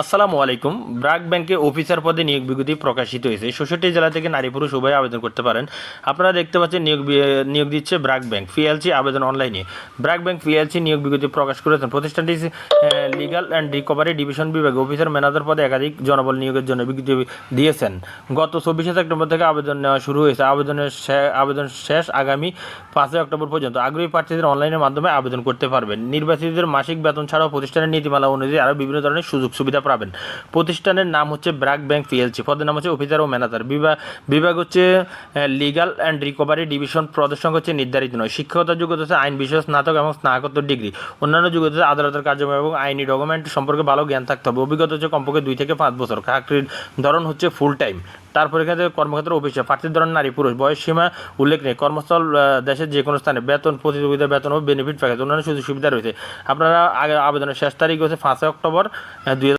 আসসালামু আলাইকুম। ব্রাক ব্যাংকে অফিসার পদে নিয়োগ বিজ্ঞপ্তি প্রকাশিত হয়েছে। ষষ্ঠটি জেলা থেকে নারী পুরুষ উভয় আবেদন করতে পারেন। আপনারা দেখতে পাচ্ছেন নিয়োগ নিয়োগ দিচ্ছে ব্রাক ব্যাংক। পিএলসি আবেদন অনলাইনে। ব্রাক ব্যাংক পিএলসি নিয়োগ বিজ্ঞপ্তি প্রকাশ করেছেন। প্রতিষ্ঠানটি লিগাল অ্যান্ড রিকভারি ডিভিশন বিভাগে অফিসার, ম্যানেজার পদে একাধিক জনবল নিয়োগের জন্য বিজ্ঞপ্তি দিয়েছেন। গত চব্বিশে সেপ্টেম্বর থেকে আবেদন নেওয়া শুরু হয়েছে। আবেদনের আবেদন শেষ আগামী পাঁচই অক্টোবর পর্যন্ত আগ্রহী প্রার্থীদের অনলাইনের মাধ্যমে আবেদন করতে পারবেন। নির্বাচিতদের মাসিক বেতন ছাড়াও প্রতিষ্ঠানের নীতিমালা অনুযায়ী আরও বিভিন্ন ধরনের সুযোগ সুবিধা পাবেন। প্রতিষ্ঠানের নাম হচ্ছে ব্র্যাক ব্যাংক পিএলসি পদের নাম হচ্ছে অফিসার ও ম্যানেজার। বিভাগ বিভাগ হচ্ছে লিগাল অ্যান্ড রিকভারি ডিভিশন সংখ্যা হচ্ছে নির্ধারিত নয়। শিক্ষকতার যোগ্যতা হচ্ছে আইন, বিষয়, স্নাতক এবং স্নাতকোত্তর ডিগ্রি। অন্যান্য যোগ্যতা হচ্ছে আদালতের কার্যক্রম এবং আইনি ডকুমেন্ট সম্পর্কে ভালো জ্ঞান থাকতে হবে। অভিজ্ঞতা হচ্ছে কমপক্ষে দুই থেকে পাঁচ বছর। চাকরির ধরন হচ্ছে ফুল টাইম তারপরে এখানে কর্মক্ষেত্র অফিসে। প্রার্থীর ধরন নারী, পুরুষ। বয়স সীমা উল্লেখ নেই। কর্মস্থল দেশের যে কোনো স্থানে বেতন, প্রতিযোগিতা, বেতন ও বেনিফিট প্যাকেজ অন্যান্য সুযোগ সুবিধা রয়েছে। আপনারা আগে আবেদনের শেষ তারিখ হচ্ছে পাঁচই অক্টোবর দুই